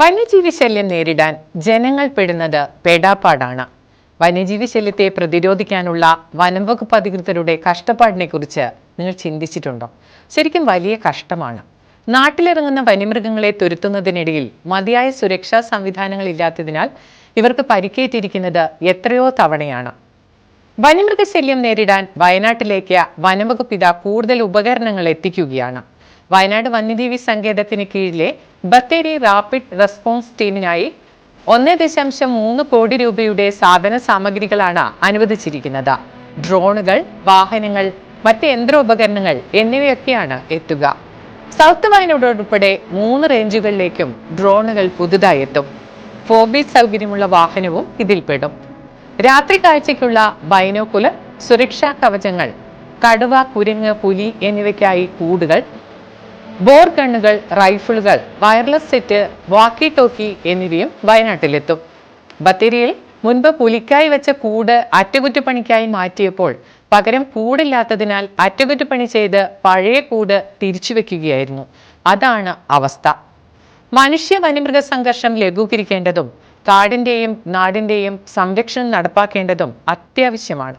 വന്യജീവി ശല്യം നേരിടാൻ ജനങ്ങൾ പെടുന്നത് പേടാപ്പാടാണ്. വന്യജീവി ശല്യത്തെ പ്രതിരോധിക്കാനുള്ള വനം വകുപ്പ് അധികൃതരുടെ കഷ്ടപ്പാടിനെ കുറിച്ച് നിങ്ങൾ ചിന്തിച്ചിട്ടുണ്ടോ? ശരിക്കും വലിയ കഷ്ടമാണ്. നാട്ടിലിറങ്ങുന്ന വന്യമൃഗങ്ങളെ തുരുത്തുന്നതിനിടയിൽ മതിയായ സുരക്ഷാ സംവിധാനങ്ങൾ ഇല്ലാത്തതിനാൽ ഇവർക്ക് പരിക്കേറ്റിരിക്കുന്നത് എത്രയോ തവണയാണ്. വന്യമൃഗശല്യം നേരിടാൻ വയനാട്ടിലേക്ക് വനംവകുപ്പ് ഇതാ കൂടുതൽ ഉപകരണങ്ങൾ എത്തിക്കുകയാണ്. വയനാട് വന്യജീവി സങ്കേതത്തിന് കീഴിലെ ബത്തേരി റാപ്പിഡ് റെസ്പോൺസ് ടീമിനായി ഒന്ന് ദശാംശം മൂന്ന് കോടി രൂപയുടെ സാധന സാമഗ്രികളാണ് അനുവദിച്ചിരിക്കുന്നത്. ഡ്രോണുകൾ വാഹനങ്ങൾ മറ്റ് യന്ത്രോപകരണങ്ങൾ എന്നിവയൊക്കെയാണ് എത്തുക. സൗത്ത് വയനാട് മൂന്ന് റേഞ്ചുകളിലേക്കും ഡ്രോണുകൾ പുതുതായി എത്തും. ഫോബി സൗകര്യമുള്ള വാഹനവും ഇതിൽപ്പെടും രാത്രി കാഴ്ചയ്ക്കുള്ള ബൈനോക്കുലർ സുരക്ഷാ കവചങ്ങൾ കടുവ കുരങ്ങ് പുലി എന്നിവയ്ക്കായി കൂടുകൾ ബോർ ഗണ്ണുകൾ റൈഫിളുകൾ വയർലെസ് സെറ്റ് വാക്കി ടോക്കി എന്നിവയും വയനാട്ടിലെത്തും. ബത്തേരിയിൽ മുൻപ് പുലിക്കായി വെച്ച കൂട് അറ്റകുറ്റപ്പണിക്കായി മാറ്റിയപ്പോൾ പകരം കൂടില്ലാത്തതിനാൽ അറ്റകുറ്റപ്പണി ചെയ്ത് പഴയ കൂട് തിരിച്ചു വെക്കുകയായിരുന്നു. അതാണ് അവസ്ഥ. മനുഷ്യ വന്യമൃഗ സംഘർഷം ലഘൂകരിക്കേണ്ടതും കാടിന്റെയും നാടിന്റെയും സംരക്ഷണം നടപ്പാക്കേണ്ടതും അത്യാവശ്യമാണ്.